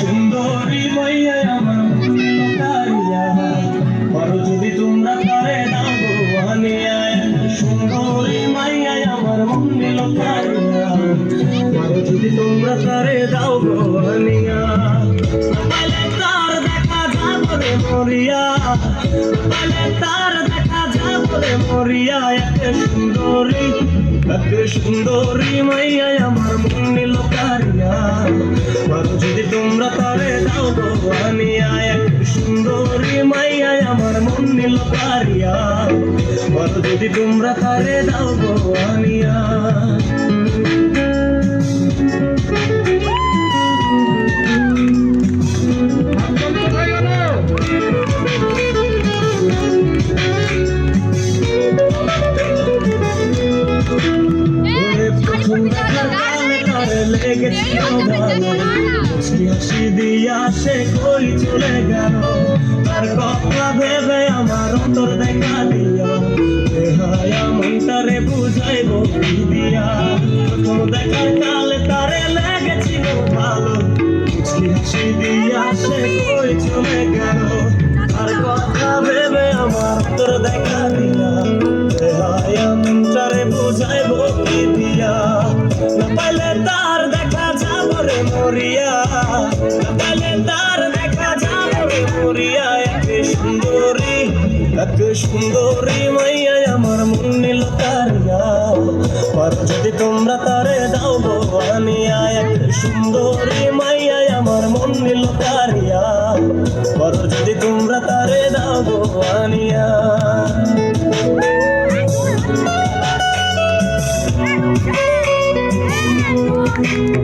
সুন্দরী মাইয়া আমার কারিয়া বড় যদি তোমরা তারে দাও গো আনিয়া সুন্দরী মাইয়া আমার কারিয়া বড় যদি তোমরা তারে দাও গো আনিয়া পালে তার দেখা যাবরে মরিয়া। পালে তার দেখা যাবরে মরিয়া। এত সুন্দরী এত সুন্দরী মাইয়া আমার মন্দির কারিয়া। বড় যদি তোমরা তারে দাও গো আনিয়া এক সুন্দরী মাইয়া আমার মন পারিয়া বড় যদি তোমরা তারে দাও গো দিয়া কই চলে গেল কথা ভেবে আমার অন্তর দেখা দিও দেহায়া মনটারে বুঝাইব দিয়া প্রথম দিয়া সে কই চলে গেল তার কথা ভেবে আমার অন্তর দেখা দিয়া দেহায়া মনটারে বুঝাইব দিয়া না তার না পাইলে তার দেখা যাব রে মরিয়া এক সুন্দরী এক সুন্দরী মাইয়া, আমার মন নিল তারিয়া আর যদি তোমরা তারে দাও আনিয়া, এক সুন্দরী মাইয়া, আমার মন নিল তারিয়া আর যদি তোমরা তারে দাও আনিয়া। এই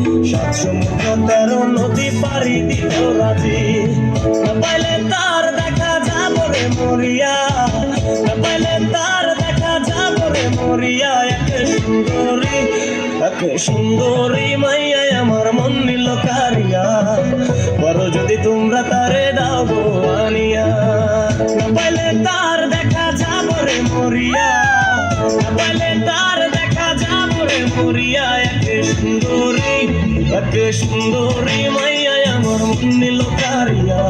সমুদ্র তেরো নদী পারি দিতেও রাজি। পাইলে তার দেখা যাব রে মরিয়া। পাইলে তার দেখা যাব রে মরিয়া। এক সুন্দরী এক সুন্দরী মাইয়া আমার মন নিল কারিয়া। বড় যদি তোমরা তারে দাও আনিয়া। সুন্দরী এক সুন্দরী মাইয়া আমার মন নিল কারিয়া।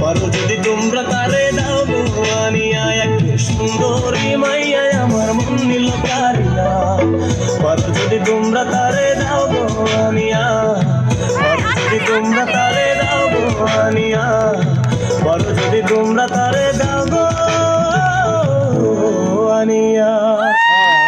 বড় যদি তোমরা তারে দাও আনিয়া এক সুন্দরী মাইয়া আমার মন নিল কারিয়া। বড় যদি তোমরা তারে দাও আনিয়া বড় যদি তোমরা তারে দাও আনিয়া বড় যদি তোমরা তারে